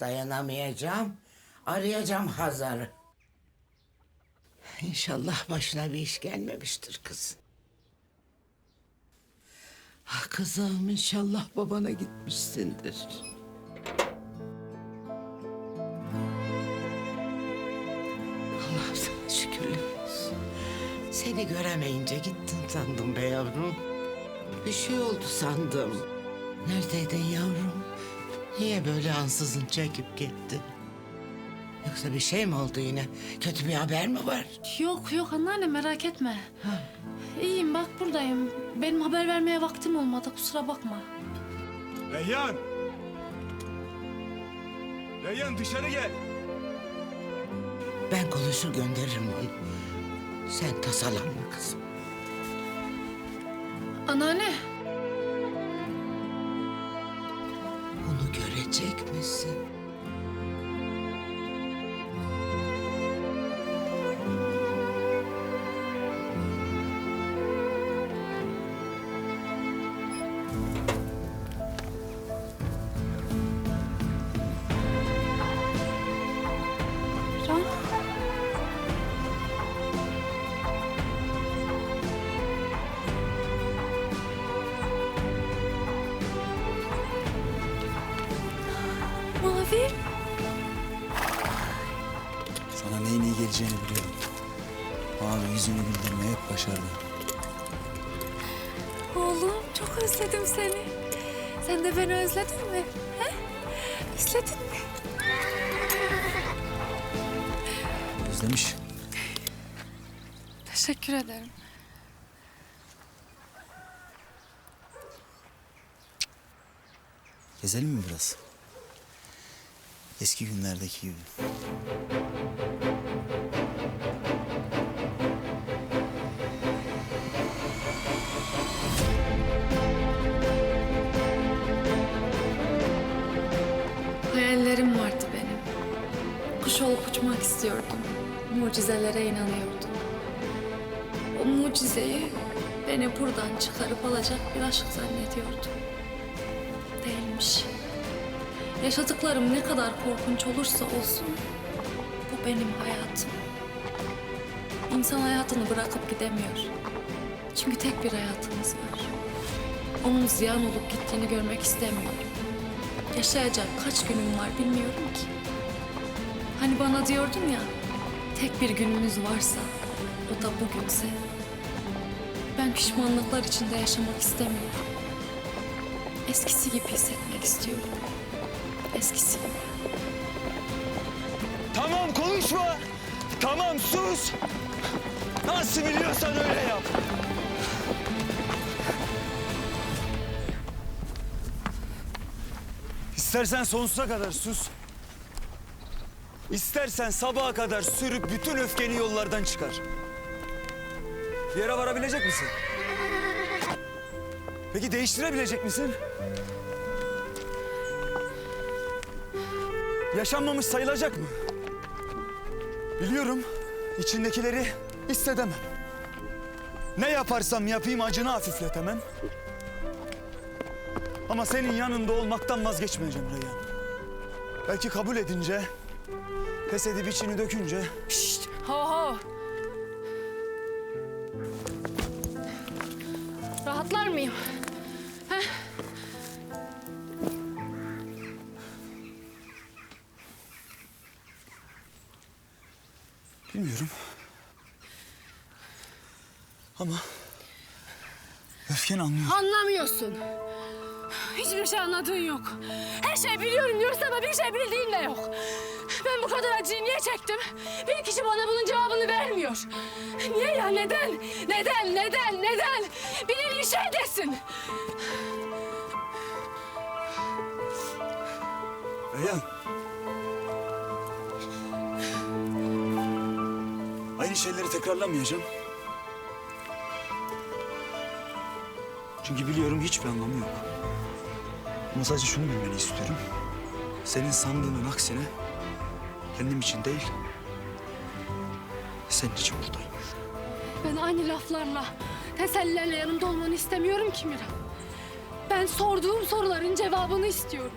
Dayanamayacağım. Arayacağım Hazar'ı. İnşallah başına bir iş gelmemiştir kızın. Ah kızım inşallah babana gitmişsindir. Allah'ım sana şükürler olsun. Seni göremeyince gittin sandım be yavrum. Bir şey oldu sandım. Neredeydin yavrum? Niye böyle ansızın çekip gitti? Yoksa bir şey mi oldu yine? Kötü bir haber mi var? Yok yok anneanne merak etme. İyiyim bak buradayım. Benim haber vermeye vaktim olmadı kusura bakma. Reyhan! Reyhan dışarı gel. Ben konuşur gönderirim onu. Sen tasalanma kızım. Anneanne. esperança. Geleceğini biliyorum. Abi yüzünü güldürmeyi hep başardı. Oğlum çok özledim seni. Sen de beni özledin mi? He? Özledin mi? Özlemiş. Teşekkür ederim. Gezelim mi biraz? Eski günlerdeki gibi. Hayallerim vardı benim. Kuş olup uçmak istiyordum. Mucizelere inanıyordum. O mucizeyi beni buradan çıkarıp alacak bir aşk zannediyordum. Değilmiş. Yaşadıklarım ne kadar korkunç olursa olsun bu benim hayatım. İnsan hayatını bırakıp gidemiyor. Çünkü tek bir hayatımız var. Onun ziyan olup gittiğini görmek istemiyorum. Yaşayacak kaç günüm var bilmiyorum ki. Hani bana diyordun ya, tek bir günümüz varsa o da bugünse. Ben pişmanlıklar içinde yaşamak istemiyorum. Eskisi gibi hissetmek istiyorum. Eskisi gibi. Tamam konuşma. Tamam sus. Nasıl biliyorsan öyle yap. İstersen sonsuza kadar sus. İstersen sabaha kadar sürüp bütün öfkeni yollardan çıkar. Bir yere varabilecek misin? Peki değiştirebilecek misin? Yaşanmamış sayılacak mı? Biliyorum içindekileri hissedemem. Ne yaparsam yapayım acını hafifletemem. Ama senin yanında olmaktan vazgeçmeyeceğim Reyhan. Belki kabul edince, pes edip içini dökünce Şşt, ho ho. Rahatlar mıyım? Heh. Bilmiyorum. Ama öfkeni anlıyorum. Anlamıyorsun. Hiçbir şey anladığın yok. Her şey biliyorum diyorsun ama bir şey bildiğin de yok. Ben bu kadar acıyı niye çektim? Bir kişi bana bunun cevabını vermiyor. Niye ya? Neden? Neden? Neden? Neden? Biri bir şey desin. Reyhan. Aynı şeyleri tekrarlamayacağım. Çünkü biliyorum hiçbir anlamı yok. Ama sadece şunu bilmeni istiyorum. Senin sandığının aksine kendim için değil, senin için buradayım. Ben aynı laflarla, tesellilerle yanımda olmanı istemiyorum ki Miran. Ben sorduğum soruların cevabını istiyorum.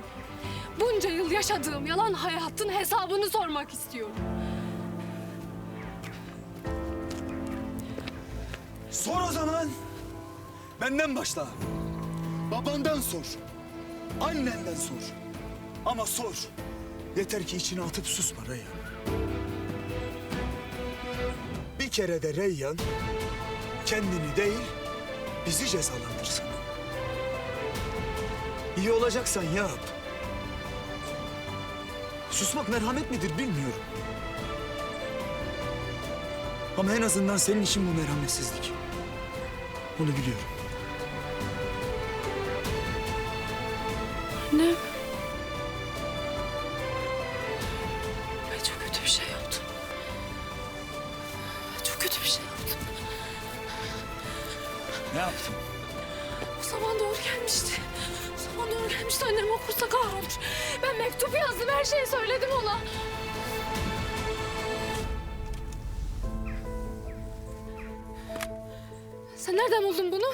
bunca yıl yaşadığım yalan hayatın hesabını sormak istiyorum. Sor o zaman. Benden başla. Babandan sor. Annenden sor. Ama sor. Yeter ki içine atıp susma Reyhan. Bir kere de Reyhan kendini değil bizi cezalandırsın. İyi olacaksan yap. Susmak merhamet midir bilmiyorum. Ama en azından senin için bu merhametsizlik. Bunu biliyorum. Annem. Ben çok kötü bir şey yaptım. Ben çok kötü bir şey yaptım. Ne yaptın? O zaman doğru gelmişti. O zaman doğru gelmişti. Annem okursa kahrolur. Ben mektup yazdım. Her şeyi söyledim ona. Sen nereden buldun bunu?